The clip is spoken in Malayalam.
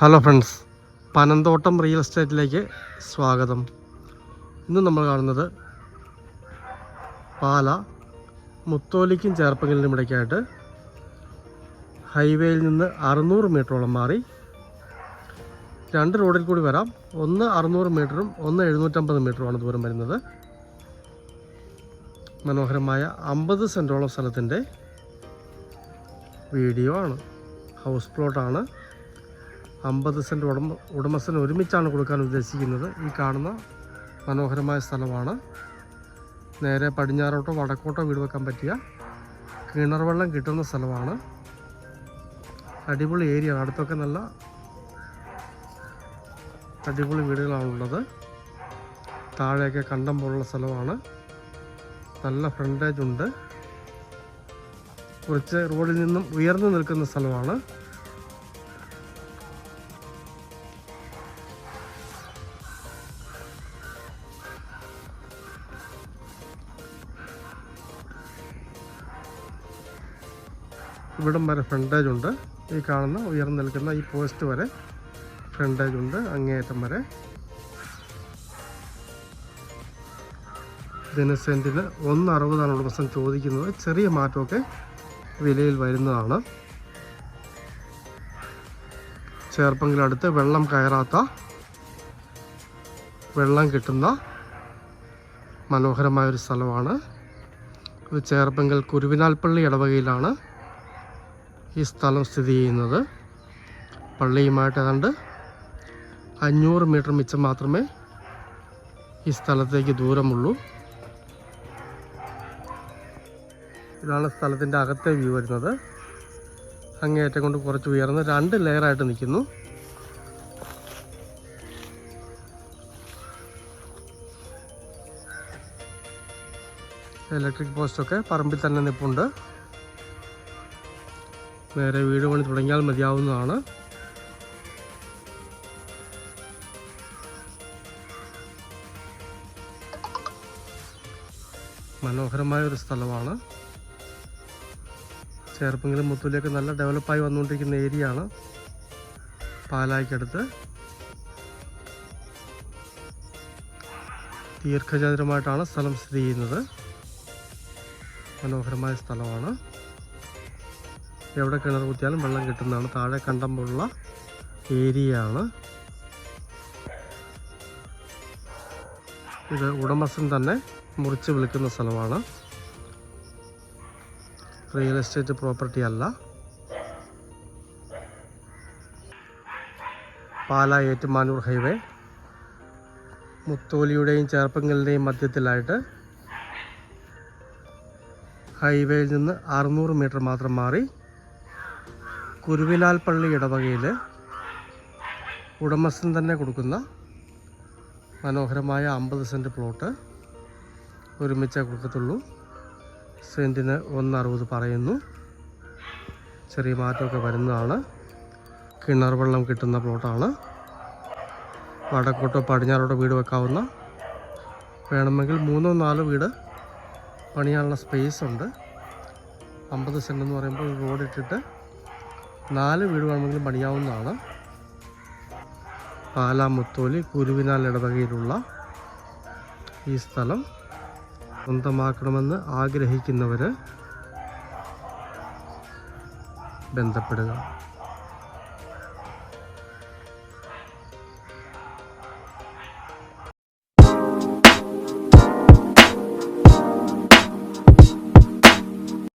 ഹലോ ഫ്രണ്ട്സ് പനന്തോട്ടം റിയൽ എസ്റ്റേറ്റിലേക്ക് സ്വാഗതം. ഇന്ന് നമ്മൾ കാണുന്നത് പാല മുത്തോലിക്കും ചേർപ്പങ്കലിനും ഇടയ്ക്കായിട്ട് ഹൈവേയിൽ നിന്ന് അറുന്നൂറ് മീറ്ററോളം മാറി രണ്ട് റോഡിൽ കൂടി വരാം. ഒന്ന് അറുന്നൂറ് മീറ്ററും ഒന്ന് എഴുന്നൂറ്റമ്പത് മീറ്ററുമാണ് ദൂരം വരുന്നത്. മനോഹരമായ അമ്പത് സെന്റോളം സ്ഥലത്തിന്റെ വീഡിയോ ആണ്. ഹൗസ് പ്ലോട്ടാണ്. അമ്പത് സെന്റ് ഉടമ ഉടമസ്ഥന് ഒരുമിച്ചാണ് കൊടുക്കാൻ ഉദ്ദേശിക്കുന്നത്. ഈ കാണുന്ന മനോഹരമായ സ്ഥലമാണ്. നേരെ പടിഞ്ഞാറോട്ടോ വടക്കോട്ടോ വീട് വെക്കാൻ പറ്റിയ കിണർ വെള്ളം കിട്ടുന്ന സ്ഥലമാണ്. അടിപൊളി ഏരിയ അടുത്തൊക്കെ നല്ല അടിപൊളി വീടുകളാണുള്ളത് താഴെയൊക്കെ കണ്ടം പോലുള്ള സ്ഥലമാണ്. നല്ല ഫ്രണ്ടേജ് ഉണ്ട്. കുറച്ച് റോഡിൽ നിന്നും ഉയർന്നു നിൽക്കുന്ന സ്ഥലമാണ്. ഇവിടം വരെ ഫ്രണ്ടേജ് ഉണ്ട്. ഈ കാണുന്ന ഉയർന്നു നിൽക്കുന്ന ഈ പോസ്റ്റ് വരെ ഫ്രണ്ടേജ് ഉണ്ട് അങ്ങേയറ്റം വരെ. ഇതിന് സെന്റിന് ഒന്ന് അറുപതാണ് ഉടമസ്ഥൻ ചോദിക്കുന്നത്. ചെറിയ മാറ്റമൊക്കെ വിലയിൽ വരുന്നതാണ്. ചേർപ്പെങ്കിലടുത്ത് വെള്ളം കയറാത്ത വെള്ളം കിട്ടുന്ന മനോഹരമായൊരു സ്ഥലമാണ്. ഇത് ചേർപ്പെങ്കൽ കുരുവിനാൽപ്പള്ളി ഇടവകയിലാണ്. ഈ സ്ഥലം സ്ഥിതി ചെയ്യുന്നത്. പള്ളിയുമായിട്ട് ഏതാണ്ട് അഞ്ഞൂറ് മീറ്റർ മിച്ചം മാത്രമേ ഈ സ്ഥലത്തേക്ക് ദൂരമുള്ളൂ. ഇതാണ് സ്ഥലത്തിന്റെ അകത്തെ വ്യൂ വരുന്നത്. അങ്ങേയറ്റം കൊണ്ട് കുറച്ച് ഉയർന്ന് രണ്ട് ലെയറായിട്ട് നിൽക്കുന്നു. ഇലക്ട്രിക് പോസ്റ്റൊക്കെ പറമ്പിൽ തന്നെ നിൽപ്പുണ്ട് നേരെ വീട് പണി തുടങ്ങിയാൽ മതിയാവുന്നതാണ്. മനോഹരമായ ഒരു സ്ഥലമാണ്. ചേർപ്പെങ്കിലും മുത്തൂലൊക്കെ നല്ല ഡെവലപ്പായി വന്നുകൊണ്ടിരിക്കുന്ന ഏരിയ ആണ് പാലായ്ക്കടുത്ത്. ദീർഘചതുരമായിട്ടാണ് സ്ഥലം സ്ഥിതി ചെയ്യുന്നത്. മനോഹരമായ സ്ഥലമാണ്. എവിടെ കിണർ കുത്തിയാലും വെള്ളം കിട്ടുന്നതാണ്. താഴെ കണ്ടമ്പുള്ള ഏരിയയാണ്. ഇത് ഉടമസ്ഥൻ തന്നെ മുറിച്ച് വിളിക്കുന്ന സ്ഥലമാണ്. റിയൽ എസ്റ്റേറ്റ് പ്രോപ്പർട്ടി അല്ല. പാല ഏറ്റുമാനൂർ ഹൈവേ. മുത്തോലിയുടെയും ചേർപ്പങ്കലിന്റെയും മധ്യത്തിലായിട്ട് ഹൈവേയിൽ നിന്ന് അറുന്നൂറ് മീറ്റർ മാത്രം മാറി കുരുവിനാൽ പള്ളി ഇടവകയിൽ ഉടമസ്ഥൻ തന്നെ കൊടുക്കുന്ന മനോഹരമായ അമ്പത് സെന്റ് പ്ലോട്ട് ഒരുമിച്ചേ കൊടുക്കത്തുള്ളൂ. സെന്റിന് ഒന്ന് അറുപത് പറയുന്നു. ചെറിയ മാറ്റമൊക്കെ വരുന്നതാണ്. കിണർ വെള്ളം കിട്ടുന്ന പ്ലോട്ടാണ്. വടക്കോട്ടോ പടിഞ്ഞാറോട്ടോ വീട് വെക്കാവുന്ന വേണമെങ്കിൽ മൂന്നോ നാലോ വീട് പണിയാനുള്ള സ്പേസ് ഉണ്ട്. അമ്പത് സെന്റ് എന്ന് പറയുമ്പോൾ റോഡ് ഇട്ടിട്ട് നാല് വീട് വേണമെങ്കിലും പണിയാവുന്നതാണ്. പാലാ മുത്തോലി കുരുവിനാൽ ഇടവകയിലുള്ള ഈ സ്ഥലം സ്വന്തമാക്കണമെന്ന് ആഗ്രഹിക്കുന്നവർ ബന്ധപ്പെടുക.